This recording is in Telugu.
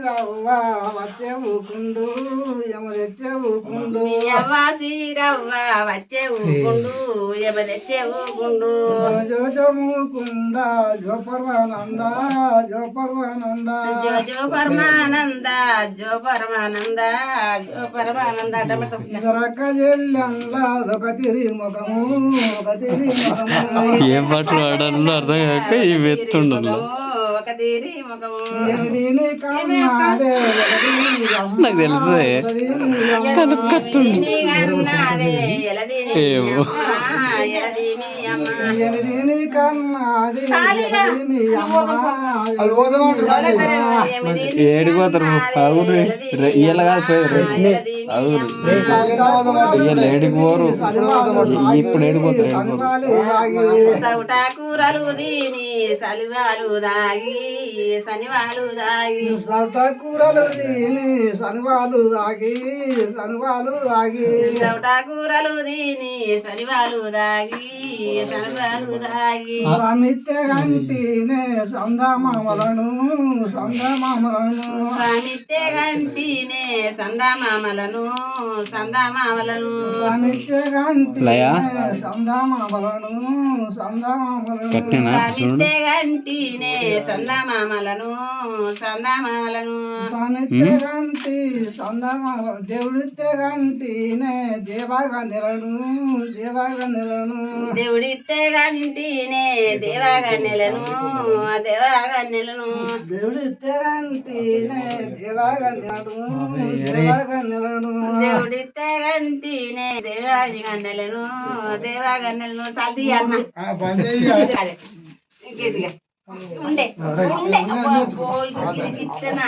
వచ్చే ఊకుండు యమ తెచ్చే ఊకుండు అవ్వ శ్రీరవ్వ వచ్చే ఊకుండు ఎవరెచ్చే ఊకుండు జో జో మూకుంద జో పర్వానంద జో పర్వానంద జో పరమానంద జో పరమానంద జో పరమానంద టమాటో. ఇదరక్క చెల్లెంల ఒక తిరి ముఖము ఒక తిరి ముఖము ఏం పాటలు పాడాలో అర్థం కాక ఈ వెత్తుండదు. ఒక అమ్మ, నాకు తెలుసే. కనుక్కత్తుండు ఏమో. ఏడిపోతారు అవును ఇయ్యాల కాదు పోయేది ఏడికి పోరు. ఇప్పుడు ఏడిపోతారు కూరలు దీని సలివాలు దాగి శనివాలు దాగి సౌట కూరలు తిని సనివాలు ఆగి సనివాలు ఆగి సౌట కూరలు దీని శనివాలు దాగి శనివాలు దాగి. సమిత్య గంటినే సందమామలను సందమామలను స్వామిత్తే గంటినే సందమామలను సమిత్య గంటినే లయా? చూడు స్వామిత్తే గంటినే సందమామలను సందమామలను సమిత్య గంటి సందమామ దేవుడిత్య గంటినే దేవాగా నిలను దేవాగా నిలను దేవుడిత్తే గంటినే దేవాగన్నెలను దేవాగన్నెలను దేవుడిత్య గంటినే దేవాగా నిలను దేవాగా నిలను దేవుడిత్తే గంటినే దేవాగన్నెలను దేవాగన్నెలను సల్ది అన్న. ఇంకేదిగా ఉండే. ఉండే. ఇట్లనా